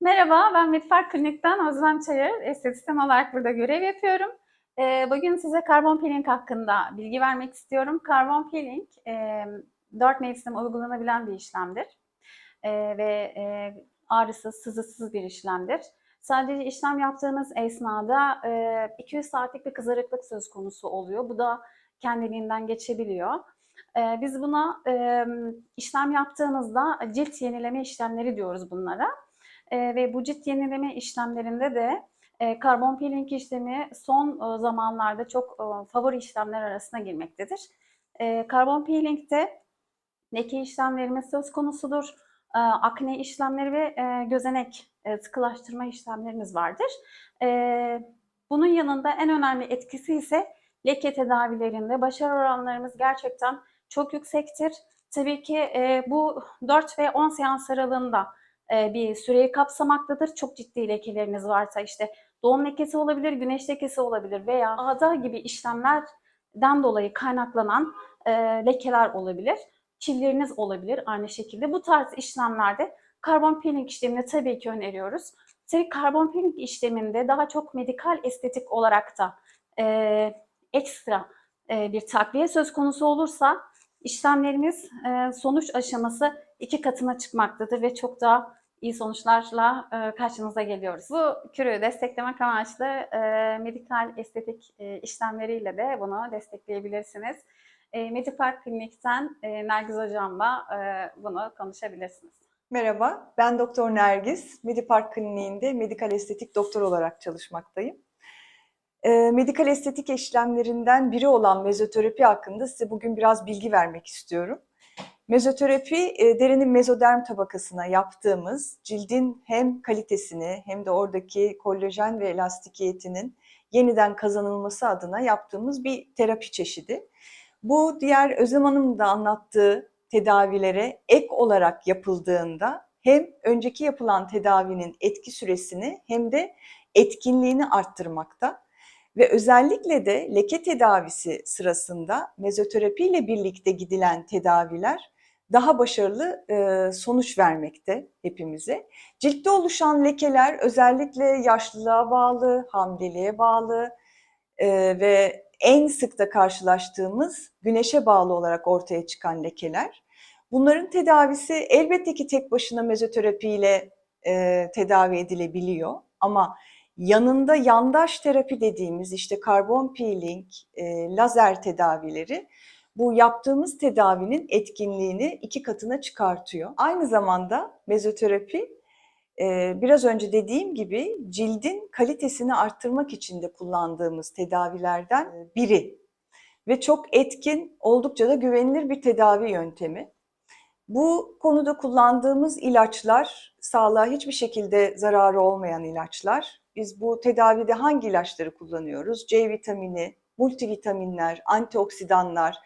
Merhaba, ben Medfark Klinik'ten Özlem Çayır. Estetisyen olarak burada görev yapıyorum. Ee, Bugün size karbon peeling hakkında bilgi vermek istiyorum. Karbon peeling, e, 4 mevsim uygulanabilen bir işlemdir. E, ve e, ağrısız, sızısız bir işlemdir. Sadece işlem yaptığınız esnada e, 200 saatlik bir kızarıklık söz konusu oluyor. Bu da kendiliğinden geçebiliyor. E, Biz buna e, işlem yaptığınızda cilt yenileme işlemleri diyoruz bunlara. E, ve bu cilt yenileme işlemlerinde de e, karbon peeling işlemi son e, zamanlarda çok favori işlemler arasına girmektedir. E, karbon peelingde leke işlemlerimiz söz konusudur. Akne işlemleri ve gözenek e, işlemlerimiz vardır. Bunun yanında en önemli etkisi ise leke tedavilerinde başarı oranlarımız gerçekten çok yüksektir. Tabii ki bu 4 ve 10 seans aralığında e, bir süreyi kapsamaktadır. Çok ciddi lekeleriniz varsa işte doğum lekesi olabilir, güneş lekesi olabilir veya ağda gibi işlemlerden dolayı kaynaklanan e, lekeler olabilir. Çilleriniz olabilir aynı şekilde. Bu tarz işlemlerde karbon peeling işlemini tabii ki öneriyoruz. Tabii karbon peeling işleminde daha çok medikal estetik olarak da e, ekstra e, bir takviye söz konusu olursa işlemlerimiz e, sonuç aşaması iki katına çıkmaktadır ve çok daha iyi sonuçlarla e, karşınıza geliyoruz. Bu kürü desteklemek amaçlı e, medikal estetik e, işlemleriyle de bunu destekleyebilirsiniz. E, Medipark Klinik'ten e, Nergiz Hocam'la e, bunu konuşabilirsiniz. Merhaba, ben Doktor Nergis. Medipark Kliniğinde medikal estetik doktor olarak çalışmaktayım. E, medikal estetik işlemlerinden biri olan mezoterapi hakkında size bugün biraz bilgi vermek istiyorum. Mezoterapi, e, derinin mezoderm tabakasına yaptığımız cildin hem kalitesini hem de oradaki kolajen ve elastikiyetinin yeniden kazanılması adına yaptığımız bir terapi çeşidi. Bu diğer Özlem Hanım'ın da anlattığı tedavilere ek olarak yapıldığında hem önceki yapılan tedavinin etki süresini hem de etkinliğini arttırmakta ve özellikle de leke tedavisi sırasında mezoterapi ile birlikte gidilen tedaviler daha başarılı e, sonuç vermekte hepimize. Ciltte oluşan lekeler özellikle yaşlılığa bağlı, hamileliğe bağlı e, ve en sık da karşılaştığımız güneşe bağlı olarak ortaya çıkan lekeler. Bunların tedavisi elbette ki tek başına mezoterapi ile e, tedavi edilebiliyor ama yanında yandaş terapi dediğimiz işte karbon peeling, e, lazer tedavileri bu yaptığımız tedavinin etkinliğini iki katına çıkartıyor. Aynı zamanda mezoterapi e, biraz önce dediğim gibi cildin kalitesini arttırmak için de kullandığımız tedavilerden biri ve çok etkin, oldukça da güvenilir bir tedavi yöntemi. Bu konuda kullandığımız ilaçlar sağlığa hiçbir şekilde zararı olmayan ilaçlar. Biz bu tedavide hangi ilaçları kullanıyoruz? C vitamini, multivitaminler, antioksidanlar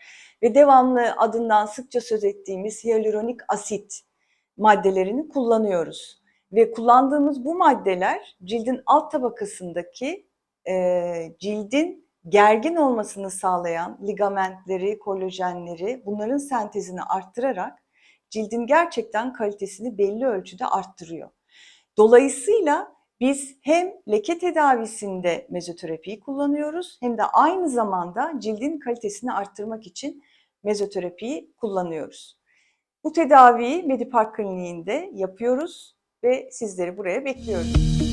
ve devamlı adından sıkça söz ettiğimiz hyaluronik asit maddelerini kullanıyoruz. Ve kullandığımız bu maddeler cildin alt tabakasındaki e, cildin gergin olmasını sağlayan ligamentleri, kolajenleri bunların sentezini arttırarak cildin gerçekten kalitesini belli ölçüde arttırıyor. Dolayısıyla biz hem leke tedavisinde mezoterapiyi kullanıyoruz hem de aynı zamanda cildin kalitesini arttırmak için mezoterapiyi kullanıyoruz. Bu tedaviyi Medipark Kliniğinde yapıyoruz ve sizleri buraya bekliyoruz.